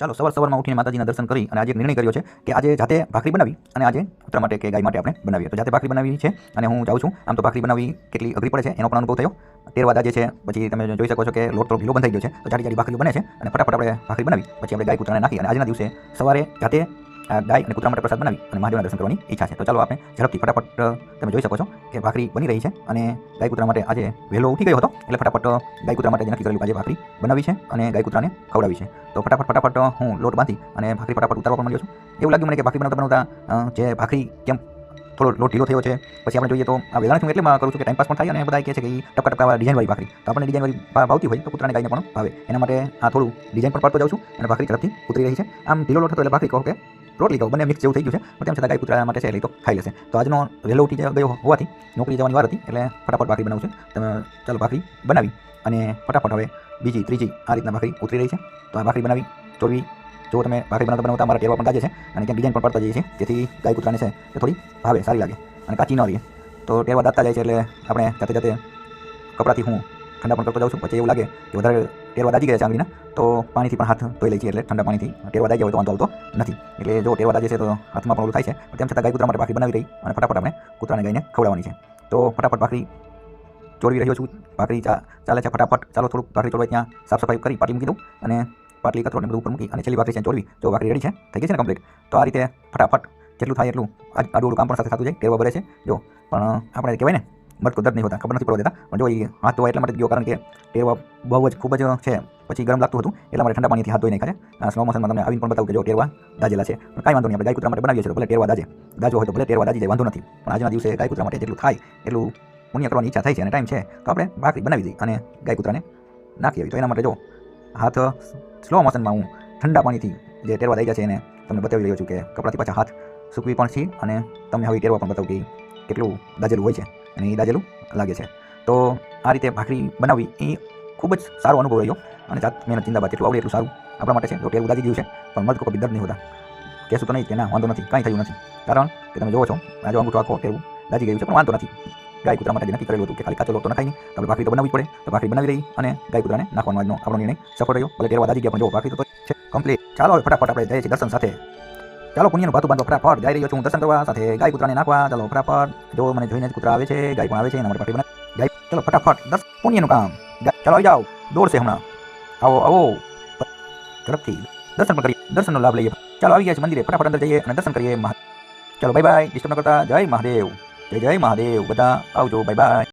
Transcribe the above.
ચાલો સવાર સવારમાં ઉઠીને માતાજીના દર્શન કરી અને આજે નિર્ણય કર્યો છે કે આજે જાતે ભાખરી બનાવી અને આજે કૂતરા માટે કે ગાય માટે આપણે બનાવીએ. તો જાતે ભાખરી બનાવી છે અને હું જાઉં છું. આમ તો ભાખરી બનાવી કેટલી અઘરી પડે છે, એનો પણ અનુભવ થયો. તેરવાદા જે છે, પછી તમે જોઈ શકો છો કે લોટ થોડો ઢીલો બંધાઈ ગયો છે. તો જાડી જાડી ભાખરી બને છે અને ફટાફટ આપણે ભાખરી બનાવી, પછી આપણે ગાય કૂતરાને નાખી અને આજના દિવસે સવારે જાતે આ ગાય અને કૂતરા માટે પ્રસાદ બનાવી અને મહાદેવના દર્શન કરવાની ઈચ્છા છે. તો ચાલો આપણે ઝડપથી ફટાફટ તમે જોઈ શકો છો કે ભાખરી બની રહી છે અને ગાય કૂતરા માટે આજે વહેલો ઉઠી ગયો હતો. એટલે ફટાફટ ગાય કૂતરા માટે જે નક્કી કરેલું આજે ભાખરી બનાવી છે અને ગાય કૂતરાને ખવડાવી છે. તો ફટાફટ ફટાફટ હું લોટ બાંધી અને ભાખરી ફટાફટ ઉતારવા પણ મળ્યો છું. એવું લાગ્યું મને કે ભાખરી બનાવતા બનાવતા જે ભાખરી કેમ થોડો લોટ ઢીલો થયો છે. પછી આપણે જોઈએ તો આ વેલાણથી છું એટલે કરું છું કે ટાઈમ પાસ પણ થાય અને બધા કહે છે કે ઈ ટપકા ટપકા ડિઝાઇનવાળી ભાખરી. તો આપણને ડિઝાઇનવાળી ભાવતી હોય તો કૂતરાને ગાઈને પણ ભાવે. એના માટે આ થોડું ડિઝાઇન પણ પડતો જાઉં છું અને ભાખરી તરફથી ઉતરી રહી છે. આમ ઢીલો લોટ હતો એટલે ભાખરી કહો કે રોટલી કહો, બંને મિક્સ જેવું થઈ ગયું છે. પણ તેમ છતાં ગાય કૂતરા માટે છે એટલે તો ખાઈ લેશે. તો આજનો વહેલો ઉઠી ગયો હોવાથી નોકરી જવાની વાર હતી એટલે ફટાફટ ભાખરી બનાવું છું. તમે ચાલો ભાખરી બનાવી અને ફટાફટ હવે બીજી, ત્રીજી આ રીતના ભાખરી ઉતરી રહી છે. તો આ ભાખરી બનાવી ચોરવી જો તમે ભાખરી બનાવતા બનાવતા અમારા ટેરવા પણ તાજે છે અને ત્યાં ડિઝાઇન પણ પડતા જઈએ છીએ. જેથી ગાય કૂતરાને છે એ થોડી ભાવે, સારી લાગે અને કાચી ન રહીએ તો ટેરવા દાંતતા જાય છે એટલે આપણે જાતે જાતે કપડાથી હું ઠંડા પણ કરતો જાઉં છું. પછી એવું લાગે કે વધારે ટેરવા દાજી ગયા છે આંગળીના, તો પાણીથી પણ હાથ ધોઈ લઈએ છીએ એટલે ઠંડા પાણીથી. ટેરવા દાજી હોય તો વાંધો આવતો નથી. એટલે જો ટેરવા દાજે છે તો હાથમાં પણ ઓલું થાય છે. તેમ છતાં ગાય કૂતરા માટે ભાખરી બનાવી રહી અને ફટાફટ આપણે કૂતરાને ગાયને ખવડાવવાની છે. તો ફટાફટ ભાખરી ચોરવી રહ્યો છું. ભાખરી ચાલે છે ફટાફટ. ચાલો થોડુંક ભાખરી ચોરવાય ત્યાં સાફ સફાઈ કરી પાટી મૂકી દઉં અને પાટલી કચરો ને બધું ઉપર મૂકી અને છેલ્લી ભાખરી છે ચોરવી, જો ભાખરી રેડી છે, થઈ ગઈ છે ને કમ્પ્લીટ તો આ રીતે ફટાફટ જેટલું થાય એટલું આડું કામ પણ સાથે થતું જાય ટેરવા ભરે છે. જો, પણ આપણે કહેવાય ને મટકો દર્દ નહીં હોતા, ખબર નથી પડવા દેતા, પણ જો એ હાથ ધોવા એટલા માટે ગયો, કારણ કે ટેરવા બહુ જ ખૂબ જ છે, પછી ગરમ લાગતું હતું, એટલા માટે ઠંડા પાણીથી હાથ ધોઈ નાખ્યા છે. સ્લો મોશનમાં તમને આવીને પણ બતાવું કે જો ટેરવા દાજેલા છે. પણ કાંઈ વાંધો નહીં, આપણે ગાય કૂતરા માટે બનાવીએ છીએ ભલે ટેરવા દાજે દાજો હોય તો ભલે ટેરવા દાજી જાય, વાંધો નથી. પણ આજના દિવસે ગાય કૂતરા માટે જેટલું થાય, એટલું પુણ્ય કરવાની ઈચ્છા થાય છે અને ટાઈમ છે, તો આપણે ભાખરી બનાવી દઈએ અને ગાય કૂતરાને નાખી આવી તો એના માટે જો હાથ સ્લો મોશનમાં હું ઠંડા પાણીથી જે ટેરવા દઈ ગયા છે એને તમને બતાવી રહ્યો છું કે કપડાથી પાછા હાથ સૂકવી પણ છીએ અને તમને હવે ટેરવા પણ બતાવું કે કેટલું દાજેલું હોય છે અને એ દાજેલું લાગે છે. તો આ રીતે ભાખરી બનાવવી એ ખૂબ જ સારો અનુભવ રહ્યો અને જાત મહેનત ચિંતાબાદ જેટલું આવડે એટલું સારું આપણા માટે છે. તો ટેરવું ઉદાજી ગયું છે પણ મર્દ કોઈ દર્દ નહીં હોતા. કહેશું તો નહીં કે ના, વાંધો નથી, કાંઈ થયું નથી. કારણ કે તમે જોવો છો, આજે અંગૂઠો આખો ટેવું દાજી ગયું છે, પણ વાંધો નથી. ગાય કૂતરા માટે નક્કી કરેલું હતું કે ખાલી કાચો લોટ તો નહીં. આપણે ભાખરી તો બનાવવી પડે. તો ભાખરી બનાવી રહી અને ગાય કૂતરાને નાખવાનો આજનો આપણો નિર્ણય સફળ રહ્યો. ભલે ટેરવા દાજી ગયા પણ જો ભાખરી તો છે. કમ્પ્લીટ ચાલો હવે ફટાફટ આપણે જઈએ છીએ દર્શન સાથે. ચાલો પુણ્યનું ભાતું બાંધો ફટાફટ જઈ રહ્યો છું દર્શન કરવા સાથે. ગાય કૂતરાને નાખવા. ચાલો ફટાફટ. જો મને જોઈને જ કૂતરા આવે છે, ગાય પણ આવે છે, એના માટે બનાવી. ગાય, ચાલો ફટાફટ દસ પુણ્યનું કામ. ચાલો આવી જાઓ. દોડશે હમણાં. આવો આવો. ઝડપથી દર્શન પણ કરીએ. દર્શનનો લાભ લઈએ. ચાલો આવી ગયા છે મંદિરે. ફટાફટ અંદર જઈએ અને દર્શન કરીએ. ચાલો બાય બાય ડિસ્ટર્બ ન કરતા. જય મહાદેવ. જય જય મહાદેવ બધા આવજો બાય બાય